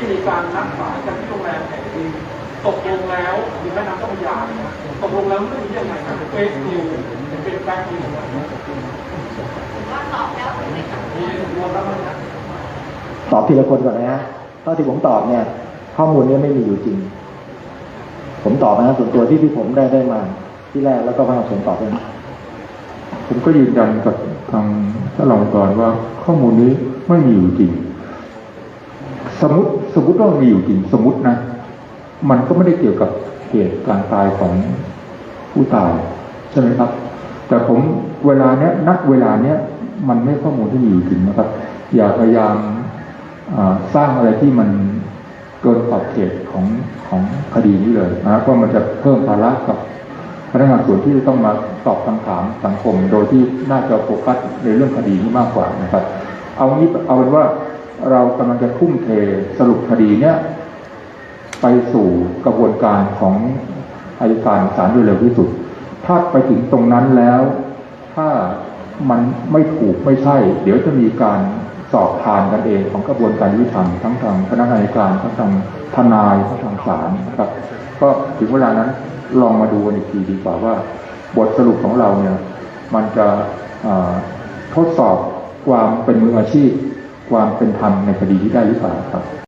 ที่มีการนัดหมายกันที่โรงแรมแห่งหนึ่งตกลงแล้วมีแม่น้ำเจ้าพระยาเนี่ยตกลงแล้วเรื่องนี้ยังไงครับเฟซนิวเป็นแบ็คนิวว่าตอบแล้วถูกไหมคะมีรวมแล้วมันนะตอบทีละคนก่อนนะฮะเท่าที่ผมตอบเนี่ย ข้อมูลนี้ไม่มีอยู่จริง ผมตอบนะส่วนตัวที่ที่ผมได้ได้มาที่แรกแล้วก็พนักงานตอบด้วยผมก็ยืนยันกับทางท่านรองกรว่าข้อมูลนี้ไม่มีอยู่จริง สมมติสมมติว่ามีอยู่จริงสมมตินะ มันก็ไม่ได้เกี่ยวกับเหตุการตายของผู้ตายใช่ไหมครับ แต่ผมเวลาเนี้ยณเวลาเนี้ยมันไม่ข้อมูลที่มีอยู่จริงนะครับ อย่าพยายามสร้างอะไรที่มันเกินขอบเขตของของคดีนี้เลยนะเพราะมันจะเพิ่มภาระกับพนักงานส่วนที่จะต้องมาตอบคำถามสังคม โดยที่น่าจะโฟกัสในเรื่องคดีนี้มากกว่านะครับ เอางี้เอาเป็นว่า เรากำลังจะทุ่มเทสรุปคดีเนี้ยไปสู่กระบวนการของอายการศาลโดยเร็วที่สุด ถ้าไปถึงตรงนั้นแล้ว ถ้ามันไม่ถูกไม่ใช่ เดี๋ยวจะมีการสอบทานกันเองของกระบวนการยุติธรรมทั้งทางพนักงานอัยการทั้งทางทนายทั้งทางศาลนะครับ ก็ถึงเวลานั้นลองมาดูกันอีกทีดีกว่าว่า บทสรุปของเราเนี่ยมันจะทดสอบความเป็นมืออาชีพ ความเป็นธรรมในคดีที่ได้หรือเปล่าครับ